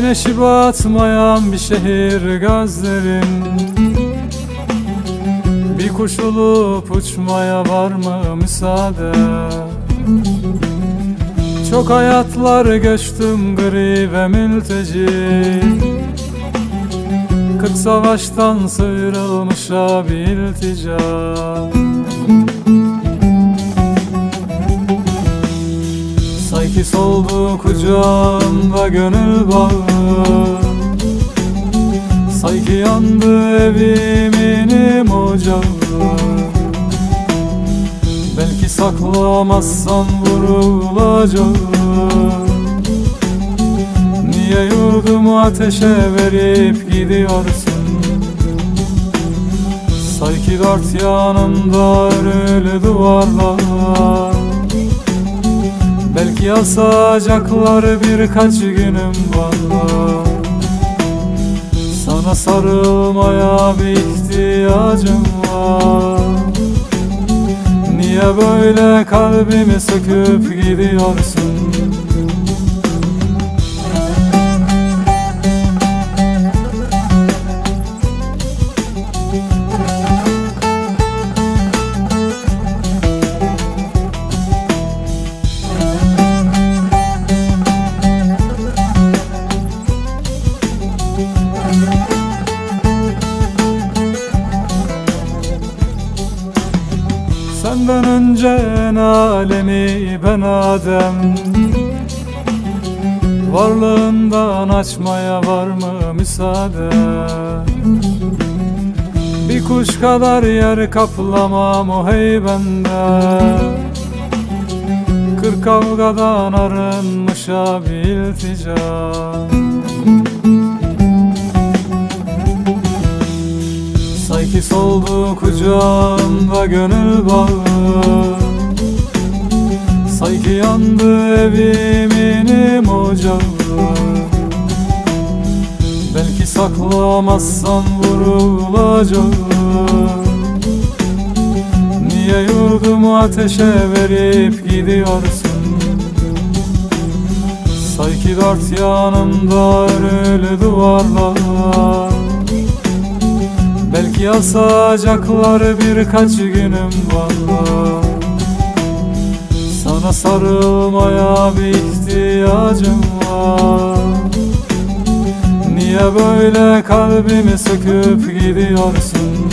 Güneşi batmayan bir şehir gözlerin. Bir kuş olup uçmaya var mı müsaade? Çok hayatlar göçtüm gri ve mülteci. Kırk savaştan sıyrılmış bir iltica kucağımda gönül bağı Sanki yandı evimin ocağı Belki saklamazsan vurulacağım Niye yurdumu ateşe verip gidiyorsun? Sanki dört yanımda örülü duvarlar Belki asacaklar birkaç günüm var Sana sarılmaya bir ihtiyacım var. Niye böyle kalbimi söküp gidiyorsun Senden önce alemi ben Adem? Varlığından açmaya var mı müsaade? Bir kuş kadar yer kaplamam o heybende Kır kavgadan arınmış bir iltica Sanki soldu kucağımda gönül bağı. Sanki yandı evimin ocağı. Belki saklamazsan vurulacağım Niye yurdumu ateşe verip gidiyorsun? Sanki dört yanımda örülü duvarlar Belki asacaklar birkaç günüm var Sana sarılmaya bir ihtiyacım var. Niye böyle kalbimi söküp gidiyorsun